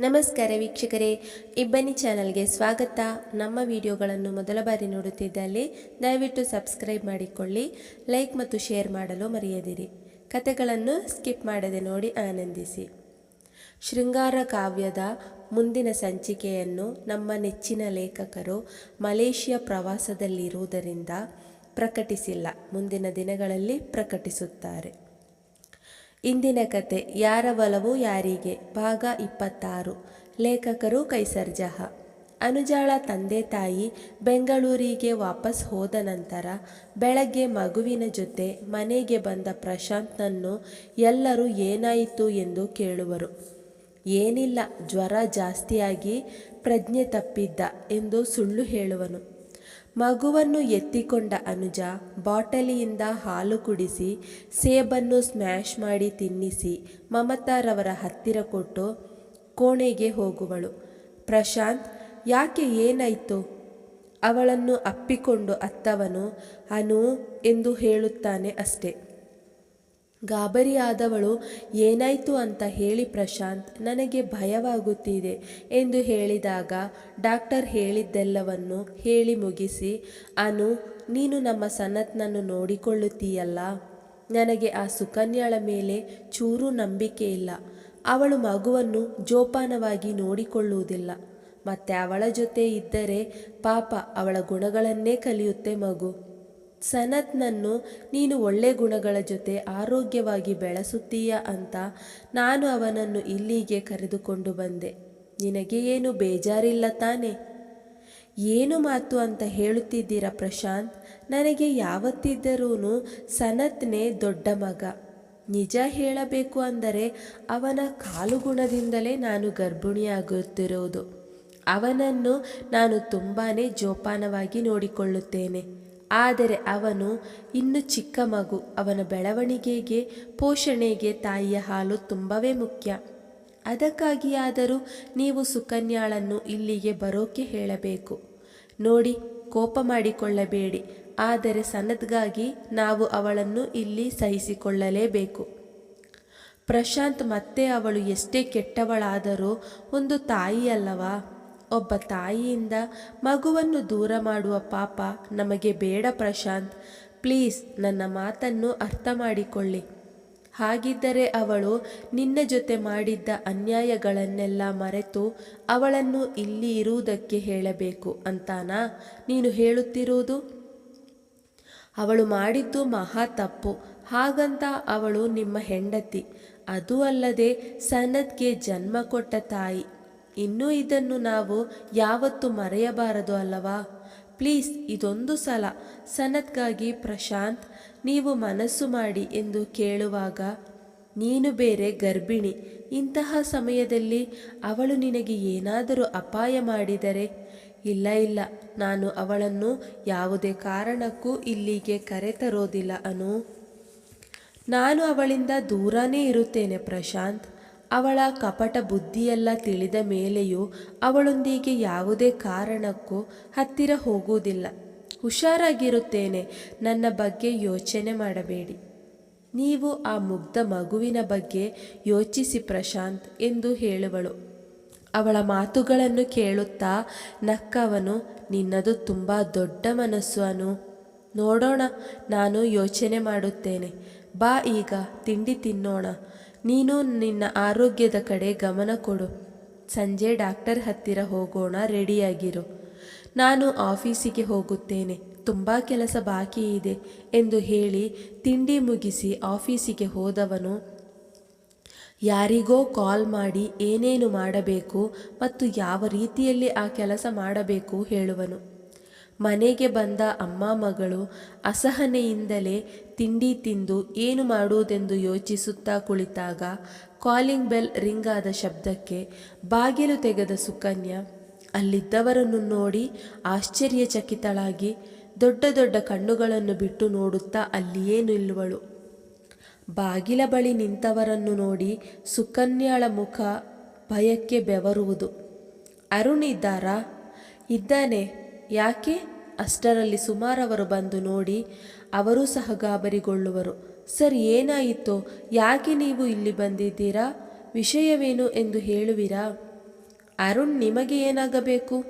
ನಮಸ್ಕಾರ ವೀಕ್ಷಕರೇ. ಇಬ್ಬನಿ ಚಾನಲ್ಗೆ ಸ್ವಾಗತ. ನಮ್ಮ ವಿಡಿಯೋಗಳನ್ನು ಮೊದಲ ಬಾರಿ ನೋಡುತ್ತಿದ್ದಲ್ಲಿ ದಯವಿಟ್ಟು ಸಬ್ಸ್ಕ್ರೈಬ್ ಮಾಡಿಕೊಳ್ಳಿ, ಲೈಕ್ ಮತ್ತು ಶೇರ್ ಮಾಡಲು ಮರೆಯದಿರಿ. ಕತೆಗಳನ್ನು ಸ್ಕಿಪ್ ಮಾಡದೆ ನೋಡಿ ಆನಂದಿಸಿ. ಶೃಂಗಾರ ಕಾವ್ಯದ ಮುಂದಿನ ಸಂಚಿಕೆಯನ್ನು ನಮ್ಮ ನೆಚ್ಚಿನ ಲೇಖಕರು ಮಲೇಷಿಯಾ ಪ್ರವಾಸದಲ್ಲಿರುವುದರಿಂದ ಪ್ರಕಟಿಸಿಲ್ಲ, ಮುಂದಿನ ದಿನಗಳಲ್ಲಿ ಪ್ರಕಟಿಸುತ್ತಾರೆ. ಇಂದಿನ ಕತೆ, ಯಾರ ಒಲವು ಯಾರಿಗೆ? ಭಾಗ ಇಪ್ಪತ್ತಾರು. ಲೇಖಕರು ಕೈಸರ್ಜಹ. ಅನುಜಾಳ ತಂದೆ ತಾಯಿ ಬೆಂಗಳೂರಿಗೆ ವಾಪಸ್ ಹೋದ ನಂತರ ಬೆಳಗ್ಗೆ ಮಗುವಿನ ಜೊತೆ ಮನೆಗೆ ಬಂದ ಪ್ರಶಾಂತ್ನನ್ನು ಎಲ್ಲರೂ ಏನಾಯಿತು ಎಂದು ಕೇಳುವರು. ಏನಿಲ್ಲ, ಜ್ವರ ಜಾಸ್ತಿಯಾಗಿ ಪ್ರಜ್ಞೆ ತಪ್ಪಿದ್ದ ಎಂದು ಸುಳ್ಳು ಹೇಳುವನು. ಮಗುವನ್ನು ಎತ್ತಿಕೊಂಡ ಅನುಜ ಬಾಟಲಿಯಿಂದ ಹಾಲು ಕುಡಿಸಿ, ಸೇಬನ್ನು ಸ್ಮ್ಯಾಶ್ ಮಾಡಿ ತಿನ್ನಿಸಿ ಮಮತಾರವರ ಹತ್ತಿರ ಕೊಟ್ಟು ಕೋಣೆಗೆ ಹೋಗುವಳು. ಪ್ರಶಾಂತ್, ಯಾಕೆ ಏನಾಯಿತು? ಅವಳನ್ನು ಅಪ್ಪಿಕೊಂಡು ಅತ್ತವನು ಅನು ಎಂದು ಹೇಳುತ್ತಾನೆ ಅಷ್ಟೆ. ಗಾಬರಿಯಾದವಳು ಏನಾಯಿತು ಅಂತ ಹೇಳಿ ಪ್ರಶಾಂತ್, ನನಗೆ ಭಯವಾಗುತ್ತಿದೆ ಎಂದು ಹೇಳಿದಾಗ ಡಾಕ್ಟರ್ ಹೇಳಿದ್ದೆಲ್ಲವನ್ನು ಹೇಳಿ ಮುಗಿಸಿ, ಅನು, ನೀನು ನಮ್ಮ ಸನತ್ನನ್ನು ನೋಡಿಕೊಳ್ಳುತ್ತೀಯಲ್ಲ? ನನಗೆ ಆ ಸುಕನ್ಯಾಳ ಮೇಲೆ ಚೂರು ನಂಬಿಕೆ ಇಲ್ಲ. ಅವಳು ಮಗುವನ್ನು ಜೋಪಾನವಾಗಿ ನೋಡಿಕೊಳ್ಳುವುದಿಲ್ಲ. ಮತ್ತೆ ಅವಳ ಜೊತೆ ಇದ್ದರೆ ಪಾಪ ಅವಳ ಗುಣಗಳನ್ನೇ ಕಲಿಯುತ್ತೆ ಮಗು. ಸನತ್ನನ್ನು ನೀನು ಒಳ್ಳೆ ಗುಣಗಳ ಜೊತೆ ಆರೋಗ್ಯವಾಗಿ ಬೆಳೆಸುತ್ತೀಯ ಅಂತ ನಾನು ಅವನನ್ನು ಇಲ್ಲಿಗೆ ಕರೆದುಕೊಂಡು ಬಂದೆ. ನಿನಗೆ ಏನು ಬೇಜಾರಿಲ್ಲ ತಾನೆ? ಏನು ಮಾತು ಅಂತ ಹೇಳುತ್ತಿದ್ದೀರ ಪ್ರಶಾಂತ್? ನನಗೆ ಯಾವತ್ತಿದ್ದರೂ ಸನತ್ನೇ ದೊಡ್ಡ ಮಗ. ನಿಜ ಹೇಳಬೇಕು ಅಂದರೆ ಅವನ ಕಾಲುಗುಣದಿಂದಲೇ ನಾನು ಗರ್ಭಿಣಿಯಾಗುತ್ತಿರುವುದು. ಅವನನ್ನು ನಾನು ತುಂಬಾ ಜೋಪಾನವಾಗಿ ನೋಡಿಕೊಳ್ಳುತ್ತೇನೆ. ಆದರೆ ಅವನು ಇನ್ನು ಚಿಕ್ಕ ಮಗು, ಅವನ ಬೆಳವಣಿಗೆಗೆ, ಪೋಷಣೆಗೆ ತಾಯಿಯ ಹಾಲು ತುಂಬವೇ ಮುಖ್ಯ. ಅದಕ್ಕಾಗಿಯಾದರೂ ನೀವು ಸುಕನ್ಯಾಳನ್ನು ಇಲ್ಲಿಗೆ ಬರೋಕೆ ಹೇಳಬೇಕು. ನೋಡಿ, ಕೋಪ ಮಾಡಿಕೊಳ್ಳಬೇಡಿ, ಆದರೆ ಸನದ್ಗಾಗಿ ನಾವು ಅವಳನ್ನು ಇಲ್ಲಿ ಸಹಿಸಿಕೊಳ್ಳಲೇಬೇಕು. ಪ್ರಶಾಂತ್ ಮತ್ತೆ ಅವಳು ಎಷ್ಟೇ ಕೆಟ್ಟವಳಾದರೂ ಒಂದು ತಾಯಿಯಲ್ಲವಾ? ಒಬ್ಬ ತಾಯಿಯಿಂದ ಮಗುವನ್ನು ದೂರ ಮಾಡುವ ಪಾಪ ನಮಗೆ ಬೇಡ ಪ್ರಶಾಂತ್. ಪ್ಲೀಸ್ ನನ್ನ ಮಾತನ್ನು ಅರ್ಥ ಮಾಡಿಕೊಳ್ಳಿ. ಹಾಗಿದ್ದರೆ ಅವಳು ನಿನ್ನ ಜೊತೆ ಮಾಡಿದ್ದ ಅನ್ಯಾಯಗಳನ್ನೆಲ್ಲ ಮರೆತು ಅವಳನ್ನು ಇಲ್ಲಿ ಇರುವುದಕ್ಕೆ ಹೇಳಬೇಕು ಅಂತಾನಾ? ನೀನು ಹೇಳುತ್ತಿರುವುದು? ಅವಳು ಮಾಡಿದ್ದು ಮಹಾ ತಪ್ಪು. ಹಾಗಂತ ಅವಳು ನಿಮ್ಮ ಹೆಂಡತಿ. ಅದೂ ಅಲ್ಲದೆ ಸನತ್ಗೆ ಜನ್ಮ ಕೊಟ್ಟ ತಾಯಿ. ಇನ್ನೂ ಇದನ್ನು ನಾವು ಯಾವತ್ತೂ ಮರೆಯಬಾರದು ಅಲ್ಲವಾ? ಪ್ಲೀಸ್, ಇದೊಂದು ಸಲ. ಸನತ್ಗಾಗಿ ಪ್ರಶಾಂತ್, ನೀವು ಮನಸ್ಸು ಮಾಡಿ ಎಂದು ಕೇಳುವಾಗ, ನೀನು ಬೇರೆ ಗರ್ಭಿಣಿ. ಇಂತಹ ಸಮಯದಲ್ಲಿ ಅವಳು ನಿನಗೆ ಏನಾದರೂ ಅಪಾಯ ಮಾಡಿದರೆ? ಇಲ್ಲ ಇಲ್ಲ. ನಾನು ಅವಳನ್ನು ಯಾವುದೇ ಕಾರಣಕ್ಕೂ ಇಲ್ಲಿಗೆ ಕರೆತರೋದಿಲ್ಲ ಅನು. ನಾನು ಅವಳಿಂದ ದೂರನೇ ಇರುತ್ತೇನೆ ಪ್ರಶಾಂತ್. ಅವಳ ಕಪಟ ಬುದ್ಧಿಯೆಲ್ಲ ತಿಳಿದ ಮೇಲೆಯೂ ಅವಳೊಂದಿಗೆ ಯಾವುದೇ ಕಾರಣಕ್ಕೂ ಹತ್ತಿರ ಹೋಗುವುದಿಲ್ಲ. ಹುಷಾರಾಗಿರುತ್ತೇನೆ, ನನ್ನ ಬಗ್ಗೆ ಯೋಚನೆ ಮಾಡಬೇಡಿ. ನೀವು ಆ ಮುಗ್ಧ ಮಗುವಿನ ಬಗ್ಗೆ ಯೋಚಿಸಿ ಪ್ರಶಾಂತ್ ಎಂದು ಹೇಳುವಳು. ಅವಳ ಮಾತುಗಳನ್ನು ಕೇಳುತ್ತಾ, ನಕ್ಕವನು, ನಿನ್ನದು ತುಂಬ ದೊಡ್ಡ ಮನಸ್ಸು ಅನು. ನೋಡೋಣ, ನಾನು ಯೋಚನೆ ಮಾಡುತ್ತೇನೆ. ಬಾ ಈಗ, ತಿಂಡಿ ತಿನ್ನೋಣ. ನೀನು ನಿನ್ನ ಆರೋಗ್ಯದ ಕಡೆ ಗಮನ ಕೊಡು. ಸಂಜೆ ಡಾಕ್ಟರ್ ಹತ್ತಿರ ಹೋಗೋಣ, ರೆಡಿಯಾಗಿರು. ನಾನು ಆಫೀಸಿಗೆ ಹೋಗುತ್ತೇನೆ. ತುಂಬ ಕೆಲಸ ಬಾಕಿ ಇದೆ ಎಂದು ಹೇಳಿ ತಿಂಡಿ ಮುಗಿಸಿ ಆಫೀಸಿಗೆ ಹೋದವನು, ಯಾರಿಗೋ ಕಾಲ್ ಮಾಡಿ ಏನೇನು ಮಾಡಬೇಕು ಮತ್ತು ಯಾವ ರೀತಿಯಲ್ಲಿ ಆ ಕೆಲಸ ಮಾಡಬೇಕು ಹೇಳುವನು. ಮನೆಗೆ ಬಂದ ಅಮ್ಮ ಮಗಳು ಅಸಹನೆಯಿಂದಲೇ ತಿಂಡಿ ತಿಂದು ಏನು ಮಾಡುವುದೆಂದು ಯೋಚಿಸುತ್ತಾ ಕುಳಿತಾಗ ಕಾಲಿಂಗ್ ಬೆಲ್ ರಿಂಗ್ ಆದ ಶಬ್ದಕ್ಕೆ ಬಾಗಿಲು ತೆಗೆದ ಸುಕನ್ಯಾ ಅಲ್ಲಿದ್ದವರನ್ನು ನೋಡಿ ಆಶ್ಚರ್ಯಚಕಿತಳಾಗಿ ದೊಡ್ಡ ದೊಡ್ಡ ಕಣ್ಣುಗಳನ್ನು ಬಿಟ್ಟು ನೋಡುತ್ತಾ ಅಲ್ಲಿಯೇ ನಿಲ್ಲುವಳು. ಬಾಗಿಲ ಬಳಿ ನಿಂತವರನ್ನು ನೋಡಿ ಸುಕನ್ಯಾಳ ಮುಖ ಭಯಕ್ಕೆ ಬೆವರುವುದು. ಅರುಣ್ ಇದ್ದಾರಾ? ಇದ್ದಾನೆ. ಯಾಕೆ? ಅಷ್ಟರಲ್ಲಿ ಸುಮಾರವರು ಬಂದು ನೋಡಿ ಅವರೂ ಸಹ ಗಾಬರಿಗೊಳ್ಳುವರು. ಸರ್, ಏನಾಯಿತೋ? ಯಾಕೆ ನೀವು ಇಲ್ಲಿ ಬಂದಿದ್ದೀರಾ? ವಿಷಯವೇನು ಎಂದು ಹೇಳುವಿರಾ? ಅರುಣ್, ನಿಮಗೆ ಏನಾಗಬೇಕು?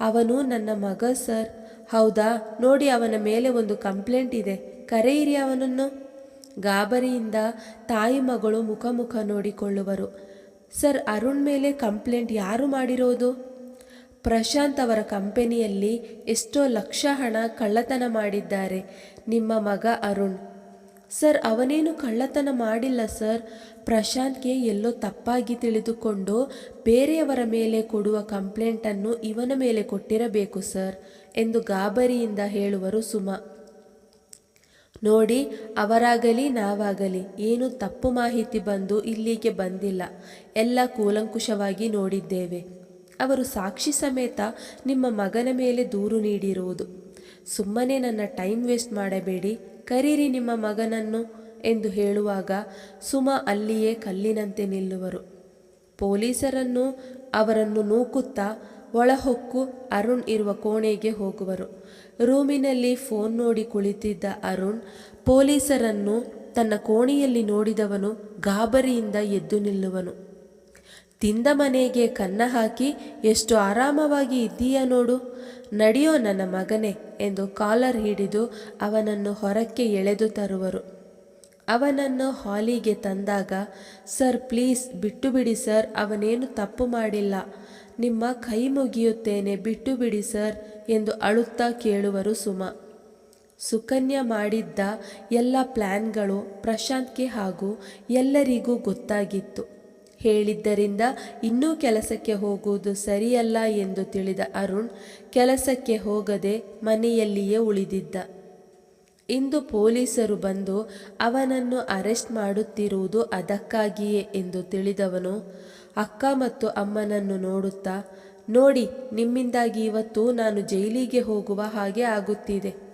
ಅವನು, ನನ್ನ ಮಗ ಸರ್. ಹೌದಾ? ನೋಡಿ, ಅವನ ಮೇಲೆ ಒಂದು ಕಂಪ್ಲೇಂಟ್ ಇದೆ. ಕರೆಯಿರಿ ಅವನನ್ನು. ಗಾಬರಿಯಿಂದ ತಾಯಿ ಮಗಳು ಮುಖ ಮುಖ ನೋಡಿಕೊಳ್ಳುವರು. ಸರ್, ಅರುಣ್ ಮೇಲೆ ಕಂಪ್ಲೇಂಟ್ ಯಾರು ಮಾಡಿರೋದು? ಪ್ರಶಾಂತ್ ಅವರ ಕಂಪನಿಯಲ್ಲಿ ಎಷ್ಟೋ ಲಕ್ಷ ಹಣ ಕಳ್ಳತನ ಮಾಡಿದ್ದಾರೆ. ನಿಮ್ಮ ಮಗ ಅರುಣ್. ಸರ್, ಅವನೇನು ಕಳ್ಳತನ ಮಾಡಿಲ್ಲ ಸರ್. ಪ್ರಶಾಂತ್ಗೆ ಎಲ್ಲೋ ತಪ್ಪಾಗಿ ತಿಳಿದುಕೊಂಡು ಬೇರೆಯವರ ಮೇಲೆ ಕೊಡುವ ಕಂಪ್ಲೇಂಟನ್ನು ಇವನ ಮೇಲೆ ಕೊಟ್ಟಿರಬೇಕು ಸರ್ ಎಂದು ಗಾಬರಿಯಿಂದ ಹೇಳುವರು ಸುಮಾ. ನೋಡಿ, ಅವರಾಗಲಿ ನಾವಾಗಲಿ ಏನು ತಪ್ಪು ಮಾಹಿತಿ ಬಂದು ಇಲ್ಲಿಗೆ ಬಂದಿಲ್ಲ. ಎಲ್ಲ ಕೂಲಂಕುಷವಾಗಿ ನೋಡಿದ್ದೇವೆ. ಅವರು ಸಾಕ್ಷಿ ಸಮೇತ ನಿಮ್ಮ ಮಗನ ಮೇಲೆ ದೂರು ನೀಡಿರುವುದು. ಸುಮ್ಮನೆ ನನ್ನ ಟೈಮ್ ವೇಸ್ಟ್ ಮಾಡಬೇಡಿ, ಕರೀರಿ ನಿಮ್ಮ ಮಗನನ್ನು ಎಂದು ಹೇಳುವಾಗ ಸುಮ ಅಲ್ಲಿಯೇ ಕಲ್ಲಿನಂತೆ ನಿಲ್ಲುವರು. ಪೊಲೀಸರನ್ನು ಅವರನ್ನು ನೂಕುತ್ತಾ ಒಳಹೊಕ್ಕು ಅರುಣ್ ಇರುವ ಕೋಣೆಗೆ ಹೋಗುವರು. ರೂಮಿನಲ್ಲಿ ಫೋನ್ ನೋಡಿ ಕುಳಿತಿದ್ದ ಅರುಣ್ ಪೊಲೀಸರನ್ನು ತನ್ನ ಕೋಣೆಯಲ್ಲಿ ನೋಡಿದವನು ಗಾಬರಿಯಿಂದ ಎದ್ದು ನಿಲ್ಲುವನು. ತಿಂದ ಮನೆಗೆ ಕನ್ನ ಹಾಕಿ ಎಷ್ಟು ಆರಾಮವಾಗಿ ಇದ್ದೀಯ ನೋಡು. ನಡೆಯೋ ನನ್ನ ಮಗನೇ ಎಂದು ಕಾಲರ್ ಹಿಡಿದು ಅವನನ್ನು ಹೊರಕ್ಕೆ ಎಳೆದು ತರುವರು. ಅವನನ್ನು ಹಾಲಿಗೆ ತಂದಾಗ, ಸರ್, ಪ್ಲೀಸ್ ಬಿಟ್ಟು ಬಿಡಿ ಸರ್, ಅವನೇನು ತಪ್ಪು ಮಾಡಿಲ್ಲ. ನಿಮ್ಮ ಕೈ ಮುಗಿಯುತ್ತೇನೆ ಬಿಟ್ಟು ಬಿಡಿ ಸರ್ ಎಂದು ಅಳುತ್ತಾ ಕೇಳುವರು ಸುಮಾ. ಸುಕನ್ಯಾ ಮಾಡಿದ್ದ ಎಲ್ಲ ಪ್ಲ್ಯಾನ್ಗಳು ಪ್ರಶಾಂತ್ಗೆ ಹಾಗೂ ಎಲ್ಲರಿಗೂ ಗೊತ್ತಾಗಿತ್ತು. ಹೇಳಿದ್ದರಿಂದ ಇನ್ನೂ ಕೆಲಸಕ್ಕೆ ಹೋಗುವುದು ಸರಿಯಲ್ಲ ಎಂದು ತಿಳಿದ ಅರುಣ್, ಕೆಲಸಕ್ಕೆ ಹೋಗದೆ ಮನೆಯಲ್ಲಿಯೇ ಉಳಿದಿದ್ದ. ಇಂದು ಪೊಲೀಸರು ಬಂದು ಅವನನ್ನು ಅರೆಸ್ಟ್ ಮಾಡುತ್ತಿರುವುದು ಅದಕ್ಕಾಗಿಯೇ ಎಂದು ತಿಳಿದವನು, ಅಕ್ಕ ಮತ್ತು ಅಮ್ಮನನ್ನು ನೋಡುತ್ತಾ, ನೋಡಿ, ನಿಮ್ಮಿಂದಾಗಿ ಇವತ್ತು ನಾನು ಜೈಲಿಗೆ ಹೋಗುವ ಹಾಗೆ ಆಗುತ್ತಿದೆ.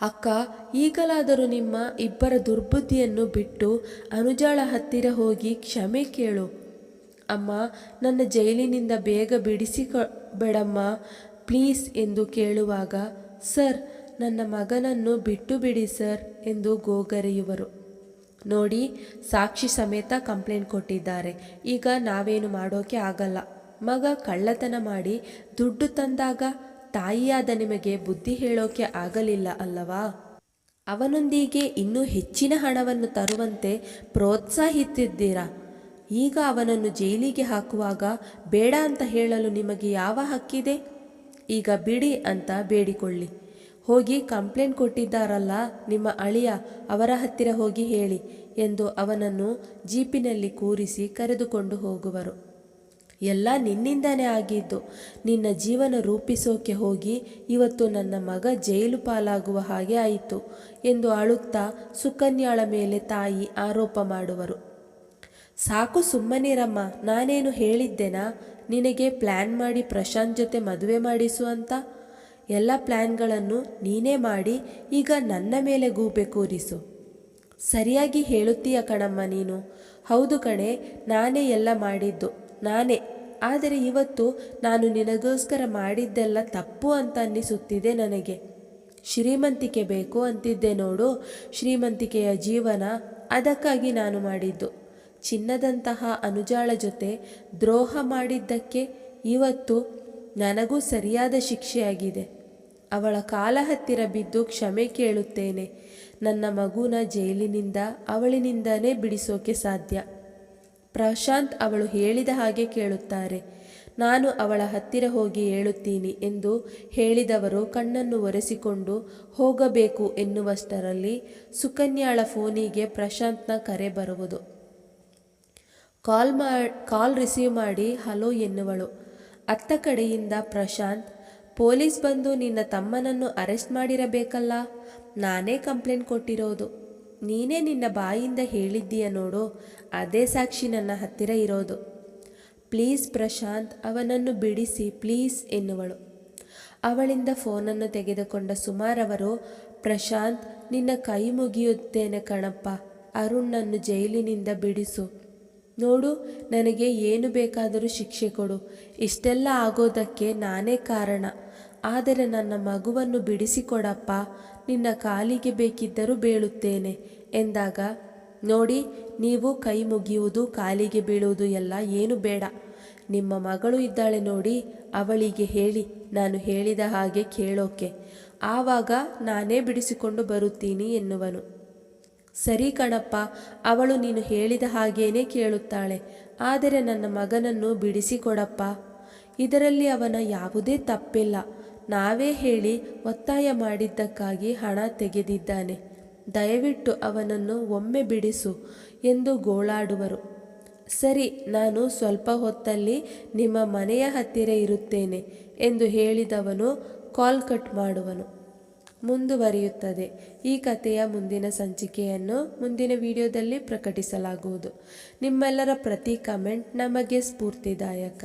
ಅಕ್ಕ, ಈಗಲಾದರೂ ನಿಮ್ಮ ಇಬ್ಬರ ದುರ್ಬುದ್ಧಿಯನ್ನು ಬಿಟ್ಟು ಅನುಜಾಳ ಹತ್ತಿರ ಹೋಗಿ ಕ್ಷಮೆ ಕೇಳು. ಅಮ್ಮ, ನನ್ನ ಜೈಲಿನಿಂದ ಬೇಗ ಬಿಡಿಸಿಕ ಬೇಡಮ್ಮ ಪ್ಲೀಸ್ ಎಂದು ಕೇಳುವಾಗ, ಸರ್, ನನ್ನ ಮಗನನ್ನು ಬಿಟ್ಟು ಬಿಡಿ ಸರ್ ಎಂದು ಗೋಗರೆಯುವರು. ನೋಡಿ, ಸಾಕ್ಷಿ ಸಮೇತ ಕಂಪ್ಲೇಂಟ್ ಕೊಟ್ಟಿದ್ದಾರೆ. ಈಗ ನಾವೇನು ಮಾಡೋಕೆ ಆಗಲ್ಲ. ಮಗ ಕಳ್ಳತನ ಮಾಡಿ ದುಡ್ಡು ತಂದಾಗ ತಾಯಿಯಾದ ನಿಮಗೆ ಬುದ್ಧಿ ಹೇಳೋಕೆ ಆಗಲಿಲ್ಲ ಅಲ್ಲವಾ? ಅವನೊಂದಿಗೆ ಇನ್ನೂ ಹೆಚ್ಚಿನ ಹಣವನ್ನು ತರುವಂತೆ ಪ್ರೋತ್ಸಾಹಿಸಿದ್ದೀರಾ ಈಗ ಅವನನ್ನು ಜೈಲಿಗೆ ಹಾಕುವಾಗ ಬೇಡ ಅಂತ ಹೇಳಲು ನಿಮಗೆ ಯಾವ ಹಕ್ಕಿದೆ? ಈಗ ಬಿಡಿ ಅಂತ ಬೇಡಿಕೊಳ್ಳಿ. ಹೋಗಿ ಕಂಪ್ಲೇಂಟ್ ಕೊಟ್ಟಿದ್ದಾರಲ್ಲ ನಿಮ್ಮ ಅಳಿಯ, ಅವರ ಹತ್ತಿರ ಹೋಗಿ ಹೇಳಿ ಎಂದು ಅವನನ್ನು ಜೀಪಿನಲ್ಲಿ ಕೂರಿಸಿ ಕರೆದುಕೊಂಡು ಹೋಗುವರು. ಎಲ್ಲ ನಿನ್ನಿಂದನೇ ಆಗಿದ್ದು. ನಿನ್ನ ಜೀವನ ರೂಪಿಸೋಕೆ ಹೋಗಿ ಇವತ್ತು ನನ್ನ ಮಗ ಜೈಲು ಪಾಲಾಗುವ ಹಾಗೆ ಆಯಿತು ಎಂದು ಅಳುತ್ತಾ ಸುಕನ್ಯಾಳ ಮೇಲೆ ತಾಯಿ ಆರೋಪ ಮಾಡುವರು. ಸಾಕು ಸುಮ್ಮನಿರಮ್ಮ, ನಾನೇನು ಹೇಳಿದ್ದೆನಾ? ನಿನಗೆ ಪ್ಲ್ಯಾನ್ ಮಾಡಿ ಪ್ರಶಾಂತ್ ಜೊತೆ ಮದುವೆ ಮಾಡಿಸು ಅಂತ. ಎಲ್ಲ ಪ್ಲ್ಯಾನ್ಗಳನ್ನು ನೀನೇ ಮಾಡಿ, ಈಗ ನನ್ನ ಮೇಲೆ ಗೂಬೆ ಕೂರಿಸು. ಸರಿಯಾಗಿ ಹೇಳುತ್ತೀಯ ಕಣಮ್ಮ ನೀನು. ಹೌದು ಕಣೆ, ನಾನೇ ಎಲ್ಲ ಮಾಡಿದ್ದು. ನಾನೇ. ಆದರೆ ಇವತ್ತು ನಾನು ನಿನಗೋಸ್ಕರ ಮಾಡಿದ್ದೆಲ್ಲ ತಪ್ಪು ಅಂತ ಅನ್ನಿಸುತ್ತಿದೆ ನನಗೆ. ಶ್ರೀಮಂತಿಕೆ ಬೇಕು ಅಂತಿದ್ದೆ ನೋಡು. ಶ್ರೀಮಂತಿಕೆಯ ಜೀವನ ಅದಕ್ಕಾಗಿ ನಾನು ಮಾಡಿದ್ದು. ಚಿನ್ನದಂತಹ ಅನುಜಾಳ ಜೊತೆ ದ್ರೋಹ ಮಾಡಿದ್ದಕ್ಕೆ ಇವತ್ತು ನನಗೂ ಸರಿಯಾದ ಶಿಕ್ಷೆಯಾಗಿದೆ. ಅವಳ ಕಾಲ ಹತ್ತಿರ ಬಿದ್ದು ಕ್ಷಮೆ ಕೇಳುತ್ತೇನೆ. ನನ್ನ ಮಗುನ ಜೈಲಿನಿಂದ, ಅವಳಿನಿಂದನೇ ಬಿಡಿಸೋಕೆ ಸಾಧ್ಯ. ಪ್ರಶಾಂತ್ ಅವಳು ಹೇಳಿದ ಹಾಗೆ ಕೇಳುತ್ತಾರೆ. ನಾನು ಅವಳ ಹತ್ತಿರ ಹೋಗಿ ಹೇಳುತ್ತೀನಿ ಎಂದು ಹೇಳಿದವರು ಕಣ್ಣನ್ನು ಒರೆಸಿಕೊಂಡು, ಹೋಗಬೇಕು ಎನ್ನುವಷ್ಟರಲ್ಲಿ ಸುಕನ್ಯಾಳ ಫೋನಿಗೆ ಪ್ರಶಾಂತ್ನ ಕರೆ ಬರುವುದು. ಕಾಲ್ ಮಾ, ಕಾಲ್ ರಿಸೀವ್ ಮಾಡಿ ಹಲೋ ಎನ್ನುವಳು. ಅತ್ತ ಕಡೆಯಿಂದ ಪ್ರಶಾಂತ್, ಪೊಲೀಸ್ ಬಂದು ನಿನ್ನ ತಮ್ಮನನ್ನು ಅರೆಸ್ಟ್ ಮಾಡಿರಬೇಕಲ್ಲ? ನಾನೇ ಕಂಪ್ಲೇಂಟ್ ಕೊಟ್ಟಿರೋದು. ನೀನೇ ನಿನ್ನ ಬಾಯಿಂದ ಹೇಳಿದ್ದೀಯ ನೋಡು, ಅದೇ ಸಾಕ್ಷಿ ನನ್ನ ಹತ್ತಿರ ಇರೋದು. ಪ್ಲೀಸ್ ಪ್ರಶಾಂತ್, ಅವನನ್ನು ಬಿಡಿಸಿ, ಪ್ಲೀಸ್ ಎನ್ನುವಳು. ಅವಳಿಂದ ಫೋನನ್ನು ತೆಗೆದುಕೊಂಡ ಸುಮಾರವರು ಪ್ರಶಾಂತ್, ನಿನ್ನ ಕೈ ಮುಗಿಯುತ್ತೇನೆ ಕಣಪ್ಪ ಅರುಣ್ಣನ್ನು ಜೈಲಿನಿಂದ ಬಿಡಿಸು. ನೋಡು, ನನಗೆ ಏನು ಬೇಕಾದರೂ ಶಿಕ್ಷೆ ಕೊಡು. ಇಷ್ಟೆಲ್ಲ ಆಗೋದಕ್ಕೆ ನಾನೇ ಕಾರಣ. ಆದರೆ ನನ್ನ ಮಗುವನ್ನು ಬಿಡಿಸಿಕೊಡಪ್ಪ ನಿನ್ನ ಕಾಲಿಗೆ ಬೇಕಿದ್ದರೂ ಬೀಳುತ್ತೇನೆ. ಎಂದಾಗ, ನೋಡಿ, ನೀವು ಕೈ ಮುಗಿಯುವುದು, ಕಾಲಿಗೆ ಬೀಳುವುದು ಎಲ್ಲ ಏನು ಬೇಡ. ನಿಮ್ಮ ಮಗಳು ಇದ್ದಾಳೆ ನೋಡಿ, ಅವಳಿಗೆ ಹೇಳಿ, ನಾನು ಹೇಳಿದ ಹಾಗೆ ಕೇಳೋಕೆ. ಆವಾಗ ನಾನೇ ಬಿಡಿಸಿಕೊಂಡು ಬರುತ್ತೀನಿ ಎನ್ನುವನು. ಸರಿ ಕಣಪ್ಪ, ಅವಳು ನೀನು ಹೇಳಿದ ಹಾಗೇನೇ ಕೇಳುತ್ತಾಳೆ. ಆದರೆ ನನ್ನ ಮಗನನ್ನು ಬಿಡಿಸಿಕೊಡಪ್ಪ. ಇದರಲ್ಲಿ ಅವನ ಯಾವುದೇ ತಪ್ಪಿಲ್ಲ. ನಾವೇ ಹೇಳಿ ಒತ್ತಾಯ ಮಾಡಿದ್ದಕ್ಕಾಗಿ ಹಣ ತೆಗೆದಿದ್ದಾನೆ. ದಯವಿಟ್ಟು ಅವನನ್ನು ಒಮ್ಮೆ ಬಿಡಿಸು ಎಂದು ಗೋಳಾಡುವರು. ಸರಿ, ನಾನು ಸ್ವಲ್ಪ ಹೊತ್ತಲ್ಲಿ ನಿಮ್ಮ ಮನೆಯ ಹತ್ತಿರ ಇರುತ್ತೇನೆ ಎಂದು ಹೇಳಿದವನು ಕಾಲ್ ಕಟ್ ಮಾಡುವನು. ಮುಂದುವರಿಯುತ್ತದೆ. ಈ ಕಥೆಯ ಮುಂದಿನ ಸಂಚಿಕೆಯನ್ನು ಮುಂದಿನ ವಿಡಿಯೋದಲ್ಲಿ ಪ್ರಕಟಿಸಲಾಗುವುದು. ನಿಮ್ಮೆಲ್ಲರ ಪ್ರತಿ ಕಮೆಂಟ್ ನಮಗೆ ಸ್ಫೂರ್ತಿದಾಯಕ.